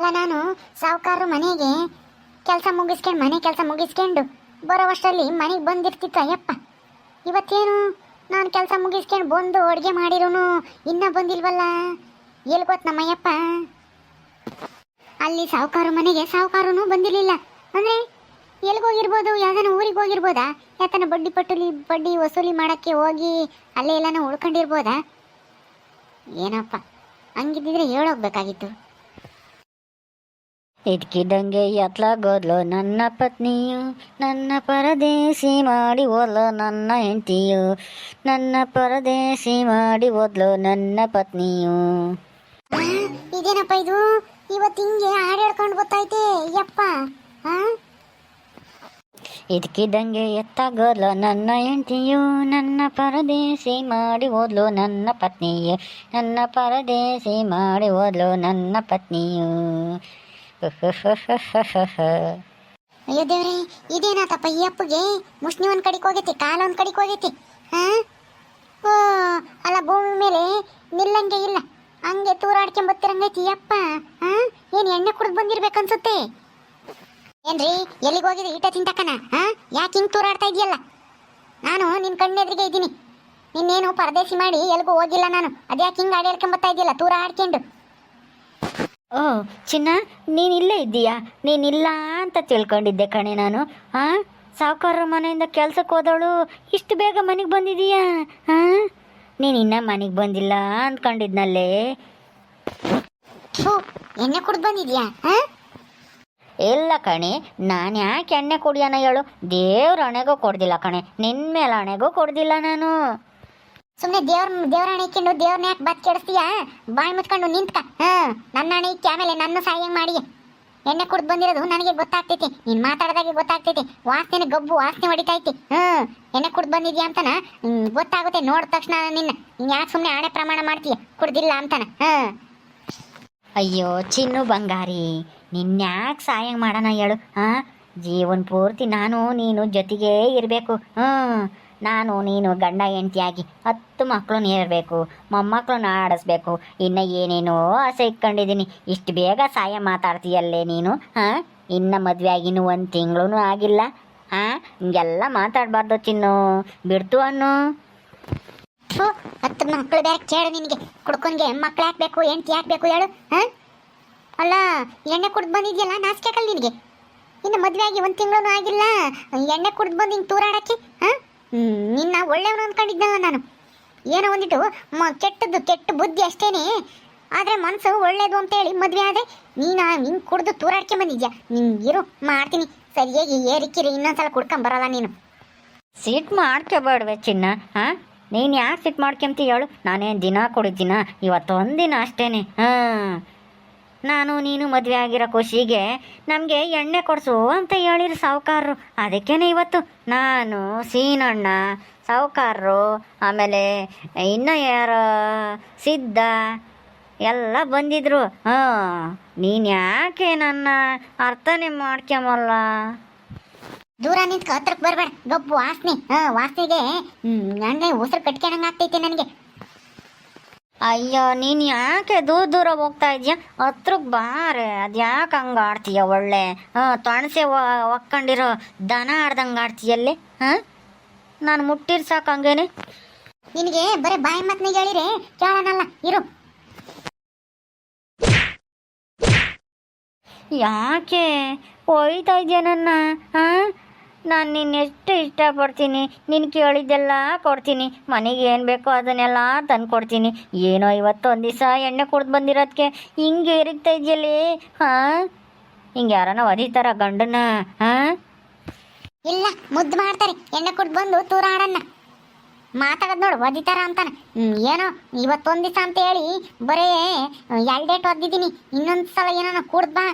ಅಲ್ಲ, ನಾನು ಸಾವುಕಾರರು ಮನೆಗೆ ಕೆಲಸ ಮುಗಿಸ್ಕೊಂಡು ಮನೆ ಕೆಲಸ ಮುಗಿಸ್ಕೊಂಡು ಬರೋವಷ್ಟರಲ್ಲಿ ಮನೆಗೆ ಬಂದಿರ್ತಿತ್ತು, ಅಯ್ಯಪ್ಪ. ಇವತ್ತೇನು ನಾನು ಕೆಲಸ ಮುಗಿಸ್ಕೊಂಡು ಬಂದು ಅಡುಗೆ ಮಾಡಿರೋನು ಇನ್ನೂ ಬಂದಿಲ್ವಲ್ಲ? ಎಲ್ಲಿ ಗೊತ್ತು ನಮ್ಮಯ್ಯಪ್ಪ? ಅಲ್ಲಿ ಸಾವುಕಾರ ಮನೆಗೆ ಸಾವುಕಾರನು ಬಂದಿರಲಿಲ್ಲ. ಅಂದರೆ ಎಲ್ಲಿಗೋಗಿರ್ಬೋದು ಯಾವ್ದಾನ ಊರಿಗೆ ಹೋಗಿರ್ಬೋದಾ? ಯಾತನ ಬಡ್ಡಿ ಪಟ್ಟುಲಿ, ಬಡ್ಡಿ ವಸೂಲಿ ಮಾಡೋಕ್ಕೆ ಹೋಗಿ ಅಲ್ಲೇ ಎಲ್ಲನೂ ಉಳ್ಕೊಂಡಿರ್ಬೋದಾ? ಏನಪ್ಪ, ಹಂಗಿದ್ದಿದ್ರೆ ಹೇಳೋಗ್ಬೇಕಾಗಿತ್ತು. ಇದ್ಕಿದ್ದಂಗೆ ಎತ್ಲಾಗೋದ್ಲು ನನ್ನ ಪತ್ನಿಯು ನನ್ನ ಪರದೇಶಿ ಮಾಡಿ ಓದ್ಲು ನನ್ನ ಹೆಂಡತಿಯು. ನನ್ನ ಪರದೇಶಿ ಮಾಡಿ ಓದ್ಲು ನನ್ನ ಪತ್ನಿಯು. ಇದೇನಪ್ಪ ಇದು? ಇವತ್ತು ಹಿಂಗೆ ಹಾಡಾಡ್ಕೊಂಡು ಗೊತ್ತಾಯ್ತೆ ಯಪ್ಪ. ಹಾ ಇದ್ಕಿದ್ದಂಗೆ ಎತ್ತಾಗೋದ್ಲು ನನ್ನ ಹೆಂಡತಿಯು ನನ್ನ ಪರದೇಶಿ ಮಾಡಿ ಓದ್ಲು ನನ್ನ ಪತ್ನಿಯು. ನನ್ನ ಪರದೇಶಿ ಮಾಡಿ ಓದ್ಲು ನನ್ನ ಪತ್ನಿಯು. ಅಯ್ಯೋ ದೇವ್ರಿ, ಇದೇನಾತಪ್ಪ ಈ ಅಪ್ಪಗೆ? ಮುಷ್ಣಿ ಒಂದ್ ಕಡೆಗೆ ಹೋಗೈತಿ, ಕಾಲ ಒಂದ್ ಕಡೆಗೆ ಹೋಗೈತಿ, ಹಾ? ಓ, ಅಲ್ಲ ಭೂಮಿ ಮೇಲೆ ನಿಲ್ಲಂಗೆ ಇಲ್ಲ. ಹಂಗೆ ತೂರಾಡ್ಕೊಂಬತ್ತಿರಂಗೈತಿ ಯಪ್ಪ ಹಾ? ಏನ್ ಎಣ್ಣೆ ಕುಡ್ದು ಬಂದಿರ್ಬೇಕನ್ಸುತ್ತೆ ಏನ್ರಿ, ಎಲ್ಲಿಗೆ ಹೋಗಿದ್ರಿ ಈಟ ತಿಂತಕನ, ಹಾ? ಯಾಕೆ ಹಿಂಗ್ ತೂರಾಡ್ತಾ ಇದೆಯಲ್ಲ ನಾನು ನಿನ್ ಕಣ್ಣೆದ್ರಿಗೆ ಇದ್ದೀನಿ. ನಿನ್ನೇನು ಪರದೇಶಿ ಮಾಡಿ ಎಲ್ಗೂ ಹೋಗಿಲ್ಲ ನಾನು. ಅದ್ಯಾಕೆ ಹಿಂಗೆ ಹೇಳ್ಕೊಂಬತ್ತಾ ಇದೆಯಲ್ಲ ತೂರ ಆಡ್ಕೊಂಡು ಓ ಚಿನ್ನ ನೀನಿಲ್ಲೇ ಇದ್ದೀಯಾ? ನೀನಿಲ್ಲ ಅಂತ ತಿಳ್ಕೊಂಡಿದ್ದೆ ಕಣೆ ನಾನು. ಹಾಂ ಸಾವುಕಾರರ ಮನೆಯಿಂದ ಕೆಲ್ಸಕ್ಕೆ ಹೋದವಳು ಇಷ್ಟು ಬೇಗ ಮನೆಗೆ ಬಂದಿದೀಯಾ? ಹಾಂ ನೀನು ಇನ್ನೂ ಮನೆಗೆ ಬಂದಿಲ್ಲ ಅಂದ್ಕೊಂಡಿದ್ನಲ್ಲೇ ಥು, ಎಣ್ಣೆ ಕುಡ್ದು ಬಂದಿದ್ಯಾ? ಹಾ ಇಲ್ಲ ಕಣೆ ನಾನು ಯಾಕೆ ಎಣ್ಣೆ ಕುಡಿಯೋಣ ಹೇಳು? ದೇವ್ರ ಹಣೆಗೂ ಕೊಡ್ದಿಲ್ಲ ಕಣೆ. ನಿನ್ನ ಮೇಲೆ ಹಣೆಗೂ ಕೊಡ್ದಿಲ್ಲ ನಾನು. ಸುಮ್ಮನೆ ದೇವ್ರ ದೇವ್ರ ಹಣೆ ಇಕ್ಕೊಂಡು ದೇವ್ರನ್ನ ಯಾಕೆ ಬತ್ ಕೆಡಿಸ್ತೀಯಾ? ಬಾಯಿ ಮುಚ್ಕೊಂಡು ನಿಂತ್ಕ. ಹಾ ನನ್ನ ಹಣೆ ಇಕ್ಕಿ ಆಮೇಲೆ ನನ್ನ ಸಹಾಯ ಮಾಡಿ. ಎಣ್ಣೆ ಕುಡ್ದು ಬಂದಿರೋದು ನನಗೆ ಗೊತ್ತಾಗ್ತೈತಿ. ನೀನ್ ಮಾತಾಡಿದಾಗೆ ಗೊತ್ತಾಗ್ತೈತಿ. ವಾಸನೆ ಗಬ್ಬು ವಾಸನೆ ಹೊಡಿತೈತಿ. ಹ್ಮ್ ಎಣ್ಣೆ ಕುಡ್ದು ಬಂದಿದ್ಯಾ ಅಂತನ? ಗೊತ್ತಾಗುತ್ತೆ ನೋಡಿದ ತಕ್ಷಣ ನಿನ್ನ. ನೀನ್ ಯಾಕೆ ಸುಮ್ಮನೆ ಹಣೆ ಪ್ರಮಾಣ ಮಾಡ್ತೀಯ? ಕುಡ್ದಿಲ್ಲ ಅಂತನ. ಹ. ಅಯ್ಯೋ, ಚಿನ್ನು ಬಂಗಾರಿ ನಿನ್ಯಾಕೆ ಸಹಾಯ ಮಾಡೋಣ ಹೇಳು? ಹಾಂ, ಜೀವನ ಪೂರ್ತಿ ನಾನು, ನೀನು ಜೊತೆಗೇ ಇರಬೇಕು. ಹ್ಞೂ ನಾನು, ನೀನು, ಗಂಡ ಹೆಂಡತಿಯಾಗಿ ಹತ್ತು ಮಕ್ಕಳು ನೀರಬೇಕು ಮೊಮ್ಮಕ್ಕಳನ್ನ ಆಡಿಸ್ಬೇಕು. ಇನ್ನು ಏನೇನೋ ಆಸೆ ಇಟ್ಕೊಂಡಿದ್ದೀನಿ. ಇಷ್ಟು ಬೇಗ ಸಹಾಯ ಮಾತಾಡ್ತೀಯಲ್ಲೇ ನೀನು, ಹಾಂ? ಇನ್ನು ಮದುವೆ ಆಗಿನೂ ಒಂದು ತಿಂಗಳೂ ಆಗಿಲ್ಲ, ಹಾಂ? ಹಿಂಗೆಲ್ಲ ಮಾತಾಡಬಾರ್ದು ಚಿನ್ನು, ಬಿಡ್ತು ಅನ್ನು. ಹತ್ತು ಮಕ್ಕಳು ಬೇರೆ ಕೇಳು ನಿನಗೆ. ಕುಡ್ಕೊಂಡ್ಗೆ ಮಕ್ಳು ಹಾಕ್ಬೇಕು, ಹೆಂಡತಿ ಹಾಕ್ಬೇಕು ಹೇಳು, ಹಾಂ? ಅಲ್ಲ, ಎಣ್ಣೆ ಕುಡ್ದು ಬಂದಿದ್ಯಲ್ಲ ನಾಚಿಕೆ ನಿನಗೆ? ಇನ್ನು ಮದುವೆ ಆಗಿ ಒಂದು ತಿಂಗಳೂ ಆಗಿಲ್ಲ, ಎಣ್ಣೆ ಕುಡ್ದು ಬಂದು ಹಿಂಗೆ ತೂರಾಡಕ್ಕೆ, ಹಾ? ನಿನ್ನ ಒಳ್ಳೆಯವನು ಅಂದ್ಕೊಂಡಿದ್ದಲ್ಲ ನಾನು. ಏನೋ ಒಂದಿಟ್ಟು ಮ, ಕೆಟ್ಟದ್ದು ಕೆಟ್ಟ ಬುದ್ಧಿ ಅಷ್ಟೇನೆ. ಆದರೆ ಮನಸ್ಸು ಒಳ್ಳೇದು ಅಂತೇಳಿ ಮದುವೆ ಆದೆ ನೀನು ಹಿಂಗೆ ಕುಡ್ದು ತೂರಾಡ್ಕೆ ಬಂದಿದ್ಯಾ? ಇರು, ಮಾಡ್ತೀನಿ. ಸರಿಯಾಗಿ ಏರಿಕಿರಿ, ಇನ್ನೊಂದ್ಸಲ ಕುಡ್ಕೊಂಬರಲ್ಲ ನೀನು. ಸಿಟ್ ಮಾಡ್ಕೋಬೇಡ್ವೆ ಚಿನ್ನ, ಹಾಂ? ನೀನು ಯಾಕೆ ಸಿಟ್ ಮಾಡ್ಕೊಂತೀಯ ಹೇಳು? ನಾನೇನು ದಿನ ಕೊಡಿದ್ದೀನ ಇವತ್ತೊಂದಿನ ಅಷ್ಟೇನೆ, ಹಾಂ. ನಾನು ನೀನು ಮದುವೆ ಆಗಿರೋ ಖುಷಿಗೆ ನಮಗೆ ಎಣ್ಣೆ ಕೊಡಿಸು ಅಂತ ಹೇಳಿರು ಸಾವುಕಾರರು. ಅದಕ್ಕೇನೆ ಇವತ್ತು? ನಾನು ಸೀನಣ್ಣ ಸಾಹುಕಾರರು ಆಮೇಲೆ ಇನ್ನೂ ಯಾರು ಸಿದ್ಧ ಎಲ್ಲ ಬಂದಿದ್ರು. ಹಾಂ, ನೀನು ಯಾಕೆ ನನ್ನ ಅರ್ಥನೇ ಮಾಡ್ಕೊಂಬಲ್ಲ? ದೂರ ನಿಂತ್ಕೊ ಹತ್ರಕ್ಕೆ ಬರಬೇಡ. ಗಬ್ಬು ವಾಸನೆ. ಹಾ, ವಾಸನೆಗೆ ಎಣ್ಣೆ ಉಸಿರು ಕಟ್ಕೊಂಡಂಗೆ ಆಗ್ತೈತೆ ನನಗೆ. ಅಯ್ಯೋ ನೀನು ಯಾಕೆ ದೂರ ದೂರ ಹೋಗ್ತಾ ಇದೀಯ? ಹತ್ರಕ್ಕೆ ಬಾರೆ ಅದ್ಯಾಕೆ ಹಂಗೆ ಆಡ್ತೀಯ ಒಳ್ಳೆ? ಹಾಂ ತೊಣಸೆ ಒಕ್ಕೊಂಡಿರೋ ದನ ಆಡ್ದಂಗೆ ಆಡ್ತೀಯಲ್ಲೇ ಹಾಂ? ನಾನು ಮುಟ್ಟಿರ್ ಸಾಕು ಹಂಗೇನೆ? ನಿನಗೆ ಬರೀ ಬಾಯಿ ಮಾತನ್ನ ಹೇಳಿರಿ? ಕೇಳೋಣಲ್ಲ ಇರು. ಯಾಕೆ? ಒಯ್ತಾ ಇದೆಯಾ ನನ್ನ ಹಾಂ? ನಾನು ನಿನ್ನ ಎಷ್ಟು ಇಷ್ಟಪಡ್ತೀನಿ, ನೀನು ಕೇಳಿದ್ದೆಲ್ಲ ಕೊಡ್ತೀನಿ. ಮನೆಗೆ ಏನು ಬೇಕೋ ಅದನ್ನೆಲ್ಲ ತಂದು ಕೊಡ್ತೀನಿ ಏನೋ ಇವತ್ತೊಂದು ದಿವಸ ಎಣ್ಣೆ ಕುಡ್ದು ಬಂದಿರೋದಕ್ಕೆ ಹಿಂಗೆ ಎರಗ್ತಾ ಇದೆಯಲ್ಲಿ, ಹಾಂ? ಹಿಂಗೆ ಯಾರನ್ನ ಒದಿತಾರ ಗಂಡನ ಹಾಂ? ಇಲ್ಲ, ಮುದ್ದು ಮಾಡ್ತಾರೆ. ಎಣ್ಣೆ ಕುಡ್ದು ಬಂದು ತೂರ ಆಡೋಣ ಮಾತಾಡೋದು ನೋಡು, ಒದಿತಾರ ಅಂತಾನೆ. ಏನೋ ಇವತ್ತೊಂದು ದಿವಸ ಅಂತ ಹೇಳಿ ಬರೇ ಎರಡು ಡೇಟ್ ಒದ್ದಿದ್ದೀನಿ. ಇನ್ನೊಂದು ಸಲ ಏನೋ ಕುಡ್ದು ಬಾ.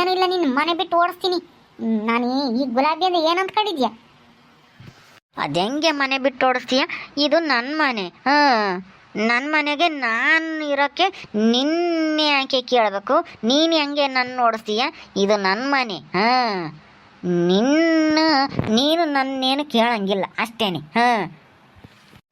ಏನಿಲ್ಲ ನಿನ್ನ ಮನೆ ಬಿಟ್ಟು ಓಡಿಸ್ತೀನಿ. ನಾನು ಈ ಗುಲಾಬಿ ಅಂದ್ರೆ ಏನು ಅಂದ್ಕೊಂಡಿದ್ಯಾ ಅದೆಂಗೆ ಮನೆ ಬಿಟ್ಟು ಓಡಿಸ್ತೀಯ? ಇದು ನನ್ನ ಮನೆ. ಹಾಂ ನನ್ನ ಮನೆಗೆ ನಾನು ಇರೋಕ್ಕೆ ನಿನ್ನೆ ಯಾಕೆ ಕೇಳಬೇಕು? ನೀನು ಹೆಂಗೆ ನನ್ನ ಓಡಿಸ್ತೀಯ? ಇದು ನನ್ನ ಮನೆ. ಹಾಂ, ನಿನ್ನ ನೀನು ನನ್ನೇನು ಕೇಳಂಗಿಲ್ಲ, ಅಷ್ಟೇನೆ. ಹಾಂ.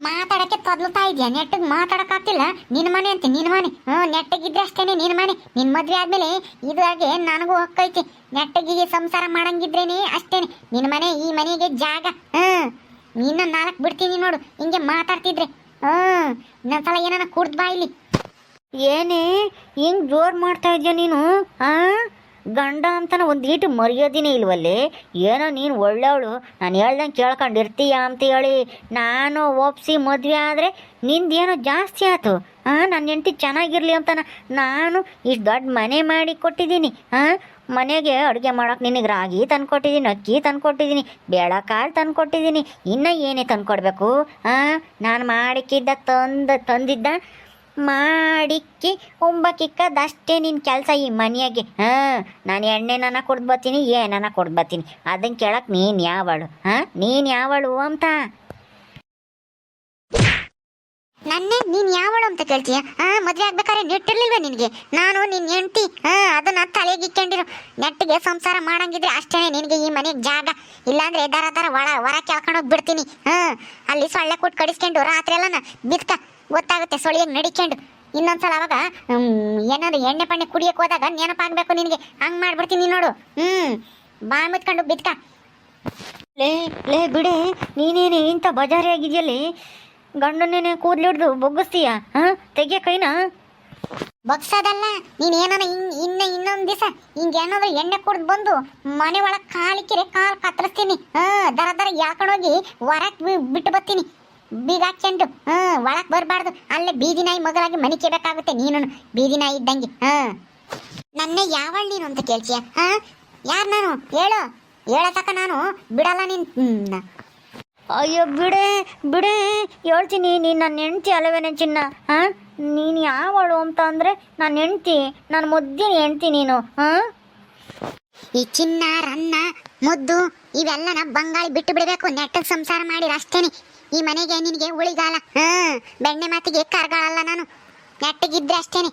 ಮಾತಾಡಕ್ಕೆ ತೊದ್ಲುತ್ತಾ ಇದೆಯಾ ನೆಟ್ಟಿಗೆ ಮಾತಾಡಕ್ಕಾಗ್ತಿಲ್ಲ? ನಿನ್ ಮನೆ ಅಂತ, ನಿನ್ ಮನೆ. ಹ್ಞೂ ನೆಟ್ಟಗಿದ್ರೆ ಅಷ್ಟೇನೆ ನಿನ್ ಮನೆ. ನಿನ್ ಮದ್ವೆ ಆದ್ಮೇಲೆ ಇದಾಗೆ ನನಗೂ ಹೊಕ್ಕೈತಿ. ನೆಟ್ಟಗಿಗೆ ಸಂಸಾರ ಮಾಡಂಗಿದ್ರೇನೆ ಅಷ್ಟೇನೆ. ನಿನ್ ಮನೆ, ಈ ಮನೆಗೆ ಜಾಗ. ಹ್ಮ್ ನಿನ್ನ ನಾಲ್ಕು ಬಿಡ್ತೀನಿ ನೋಡು, ಹಿಂಗೆ ಮಾತಾಡ್ತಿದ್ರೆ. ಹ್ಮ್ ಇನ್ನೊಂದ್ಸಲ ಏನಾನ ಕುಡ್ದು ಬಾ ಇಲ್ಲಿ. ಏನೇ, ಹಿಂಗ್ ಜೋರ್ ಮಾಡ್ತಾ ಇದ್ಯಾ ನೀನು? ಆ ಗಂಡ ಅಂತನ ಒಂದು ಈಟು ಮರ್ಯಾದಿನೇ ಇಲ್ವಲ್ಲಿ? ಏನೋ ನೀನು ಒಳ್ಳೆಯವಳು ನಾನು ಹೇಳ್ದಂಗೆ ಕೇಳ್ಕೊಂಡಿರ್ತೀಯ ಅಂತ ಹೇಳಿ ನಾನು ಒಪ್ಸಿ ಮದುವೆ ಆದರೆ ನಿಂದೇನೋ ಜಾಸ್ತಿ ಆಯ್ತು ಹಾಂ ನನ್ನ ಹೆಂಡತಿ ಚೆನ್ನಾಗಿರಲಿ ಅಂತ ನಾನು ಇಷ್ಟು ದೊಡ್ಡ ಮನೆ ಮಾಡಿ ಕೊಟ್ಟಿದ್ದೀನಿ. ಹಾಂ ಮನೆಗೆ ಅಡುಗೆ ಮಾಡೋಕೆ ನಿನಗೆ ರಾಗಿ ತಂದ್ಕೊಟ್ಟಿದ್ದೀನಿ ಅಕ್ಕಿ ತಂದ್ಕೊಟ್ಟಿದ್ದೀನಿ ಬೇಳೆಕಾಳು ತಂದ್ಕೊಟ್ಟಿದ್ದೀನಿ ಇನ್ನೂ ಏನೇ ತಂದ್ಕೊಡ್ಬೇಕು? ಹಾಂ ನಾನು ಮಾಡಿಕ್ಕಿದ್ದ ತಂದು, ತಂದಿದ್ದ ಮಾಡಿಕ್ಕಿ ಉಂಬಕ್ಕಿಕ್ಕದಷ್ಟೇ ನಿನ್ನ ಕೆಲಸ ಈ ಮನೆಯಾಗೆ. ಹಾಂ, ನಾನು ಎಣ್ಣೆನ ಕೊಡ್ದು ಬರ್ತೀನಿ, ಏನನ ಕೊಡ್ದು ಬರ್ತೀನಿ. ಅದನ್ನು ಕೇಳಕ್ಕೆ ನೀನು ಯಾವಳು? ಹಾಂ, ನೀನು ಯಾವಳು ಅಂತ? ನನ್ನೇ ನೀನ್ ಯಾವಳು ಅಂತ ಕೇಳ್ತೀಯ? ಹಾ, ಮದ್ವೆ ಆಗ್ಬೇಕಾದ್ರೆ ನೆಟ್ಟಿರ್ಲಿಲ್ವ ನಿನಗೆ? ನಾನು, ನಿನ್ ಹೆಂಡ್ತಿ, ಹಾ, ಅದನ್ನ ತಲೆಗೆ ಇಟ್ಕೊಂಡಿರು ನೆಟ್ಟಿಗೆ ಸಂಸಾರ ಮಾಡಂಗಿದ್ರೆ ಅಷ್ಟೇನೆ ನಿನಗೆ ಈ ಮನೆಗೆ ಜಾಗ. ಇಲ್ಲಾಂದ್ರೆ ದರ ದರ ಒಳ ಹೊರ ಕೇಳ್ಕೊಂಡೋಗಿ ಬಿಡ್ತೀನಿ ಹಾ, ಅಲ್ಲಿ ಸೊಳ್ಳೆ ಕೊಟ್ಟು ಕಡಿಸ್ಕೊಂಡು ರಾತ್ರಿ ಎಲ್ಲನ ಬಿದ್ಕ. ಗೊತ್ತಾಗುತ್ತೆ ಸೊಳ್ಳಿಯಾಗಿ ನಡಿಕೊಂಡು. ಇನ್ನೊಂದ್ಸಲ ಅವಾಗ ಏನಾದ್ರು ಎಣ್ಣೆ ಪಣ್ಣೆ ಕುಡಿಯಕ್ಕೆ ಹೋದಾಗ ನೆನಪಾಗ್ಬೇಕು ನಿನಗೆ. ಹಂಗೆ ಮಾಡ್ಬಿಡ್ತೀನಿ ನೋಡು. ಹ್ಞೂ ಬಾ ಮುತ್ಕೊಂಡು ಬಿದ್ಕ. ಲೇ ಲೇ ಬಿಡೆ ನೀನೇನೆ ಇಂಥ ಬಜಾರಿ ಆಗಿದೆಯಲ್ಲಿ ಗಂಡನೇನೆ ಕೂದ್ಲಿಡ್ದು ಬೊಗ್ಗಿಸ್ತೀಯ? ಹಾಂ? ತೆಗಿಯ ಕೈನ? ಬಗ್ಸೋದಲ್ಲ. ನೀನು ಏನಾನ ಹಿಂಗೆ ಇನ್ನ ಇನ್ನೊಂದು ದಿವಸ ಹಿಂಗೆ ಏನಾದ್ರು ಎಣ್ಣೆ ಕುಡ್ದು ಬಂದು ಮನೆ ಒಳಗೆ ಕಾಲಿಕ್ಕಿರೆ ಕಾಲು ಕತ್ತರಿಸ್ತೀನಿ. ಹಾಂ ದರ ದರ ಯಾಕೊಂಡೋಗಿ ಹೊರಕ್ಕೆ ಬಿಟ್ಟು ಬರ್ತೀನಿ. ಬೀಗ ಹಾಕ್ಕೊಂಡು ಹಾ ಒಳಕ್ ಬರಬಾರ್ದು. ಅಲ್ಲೇ ಬೀದಿ ನಾಯಿ ಮಗಲಾಗಿ ಮನಿಕೇಬೇಕಾಗುತ್ತೆ ನೀನು ಬೀದಿ ನಾಯಿ ಇದ್ದಂಗೆ. ಹಾ. ನನ್ನ ಯಾವಳ್ ನೀನು ಅಂತ ಕೇಳ್ತೀಯ? ಹಾ? ಯಾರ್ ನಾನು? ಹೇಳು. ಹೇಳತಕ್ಕ ನಾನು. ಬಿಡಲ್ಲ ನೀನು. ಹ್ಮ್. ಅಯ್ಯೋ ಬಿಡೆ ಬಿಡೆ. ಹೇಳ್ತೀನಿ ನೀನು ನನ್ನ ಹೆಂಡ್ತಿ ಅಲ್ಲವೇನೆ ಚಿನ್ನ? ಹಾಂ? ನೀನು ಯಾವಳು ಅಂತ ಅಂದರೆ ನನ್ನ ಹೆಂಡ್ತಿ ನನ್ನ ಮುದ್ದಿನ ಹೆಂಡ್ತಿ ನೀನು. ಹಾಂ? ಈ ಚಿನ್ನ ರನ್ನ ಮುದ್ದು ಇವೆಲ್ಲನ ಬಂಗಾಳಿ ಬಿಟ್ಟು ಬಿಡಬೇಕು. ನೆಟ್ಟಗೆ ಸಂಸಾರ ಮಾಡಿರ ಅಷ್ಟೇನೆ. ಈ ಮನೆಗೆ ನಿನಗೆ ಉಳಿಗಾಲ ಹಾ ಬೆಣ್ಣೆ ಮಾತಿಗೆ ಕರ್ಗಾಳಲ್ಲ ನಾನು. ನೆಟ್ಟಗಿದ್ರೆ ಅಷ್ಟೇನೆ.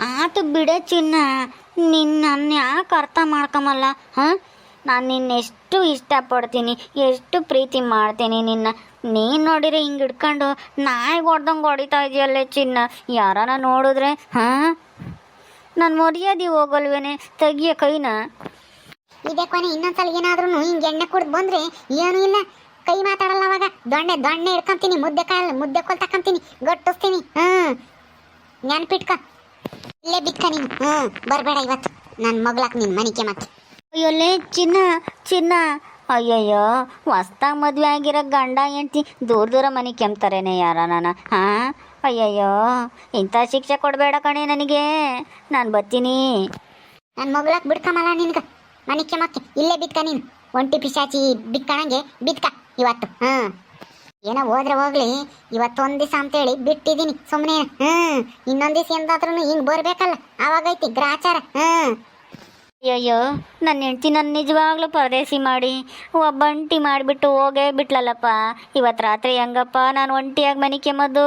ಆತು ಬಿಡ ಚಿನ್ನ ನಿನ್ನ ಯಾಕೆ ಅರ್ಥ ಮಾಡ್ಕೊಂಬಲ್ಲ ಹಾಂ? ನಾನು ನಿನ್ನ ಎಷ್ಟು ಇಷ್ಟಪಡ್ತೀನಿ ಎಷ್ಟು ಪ್ರೀತಿ ಮಾಡ್ತೀನಿ ನಿನ್ನ. ನೀನು ನೋಡಿದ್ರೆ ಹಿಂಗೆ ಹಿಡ್ಕೊಂಡು ನಾಯಿ ಹೊಡ್ದಂಗೆ ಹೊಡಿತಾ ಇದೆಯಲ್ಲೇ ಚಿನ್ನ. ಯಾರನ ನೋಡಿದ್ರೆ ಹಾಂ? ನನ್ನ ಮರ್ಯಾದೆ ಹೋಗಲ್ವೇನೆ ತೆಗಿಯ ಕೈನ? ಇದೇ ಕೊನೆ ಇನ್ನೊಂದ್ಸಲ ಏನಾದ್ರೂ ಹಿಂಗೆ ಎಣ್ಣೆ ಕುಡ್ದು ಬಂದ್ರೆ ಏನೂ ಇಲ್ಲ. ಕೈ ಮಾತಾಡಲ್ಲ ಅವಾಗ. ದೊಣ್ಣೆ ದೊಣ್ಣೆ ಇಡ್ಕೊಂತೀನಿ ಮುದ್ದೆ ಕಾಲ್ ಮುದ್ದೆ ಕೊಲ್ ತಕೊಂತೀನಿ ಗೊಟ್ಟಿಸ್ತೀನಿ ಹ್ಮ್. ನೆನ್ಪಿಟ್ಕ. ಇಲ್ಲೇ ಬಿಕ್ಕ ನೀನು. ಹ್ಮ್. ಬರಬೇಡ ಇವತ್ತು. ನನ್ನ ಮಗ್ಳಕ್ ನಿನ್ ಮನಿಕೆ ಮತ್ತೆ. ಅಯ್ಯೋಲೇ ಚಿನ್ನ ಚಿನ್ನ. ಅಯ್ಯಯ್ಯೋ ಹೊಸ್ದಾಗಿ ಮದುವೆ ಆಗಿರೋ ಗಂಡ ಹೆಂಡ್ತಿ ದೂರ ದೂರ ಮನೆ ಕೆಮ್ತಾರೇನೆ ಯಾರ ನಾನು? ಹಾಂ? ಅಯ್ಯಯ್ಯೋ ಇಂಥ ಶಿಕ್ಷೆ ಕೊಡಬೇಡ ಕಣೆ ನನಗೆ. ನಾನು ಬರ್ತೀನಿ. ನನ್ನ ಮಗ್ಲಾಕ್ ಬಿಡ್ಕಮಲ್ಲ ನಿನ್ಗ. ಮನೆ ಮತ್ತೆ. ಇಲ್ಲೇ ಬಿದ್ಕ ನೀನು. ಒಂಟಿ ಪಿಶಾಚಿ ಬಿಕ್ಕಣಂಗೆ ಬಿದ್ಕ ಇವತ್ತು. ಹ್ಮ್. ಏನೋ ಹೋದ್ರೆ ಹೋಗ್ಲಿ. ಇವತ್ತು ಒಂದು ದಿವಸ ಅಂತೇಳಿ ಬಿಟ್ಟಿದ್ದೀನಿ ಸುಮ್ಮನೆ ಹ್ಮ್. ಇನ್ನೊಂದು ದಿವಸ ಎಂದಾದ್ರೂ ಹಿಂಗ್ ಬರ್ಬೇಕಲ್ಲ. ಅವಾಗೈತಿ ಗ್ರಾಚಾರ. ಹ್ಮ್. ಅಯ್ಯಯ್ಯೋ ನನ್ನ ಹೆಂಡ್ತಿ ನನ್ನ ನಿಜವಾಗ್ಲೂ ಪರದೇಶಿ ಮಾಡಿ ಒಬ್ಬಂಟಿ ಮಾಡಿಬಿಟ್ಟು ಹೋಗೇ ಬಿಟ್ಲಲ್ಲಪ್ಪ. ಇವತ್ತು ರಾತ್ರಿ ಹೆಂಗಪ್ಪ, ನಾನು ಒಂಟಿಯಾಗಿ ಮನೆ ಕೆಮ್ಮದು.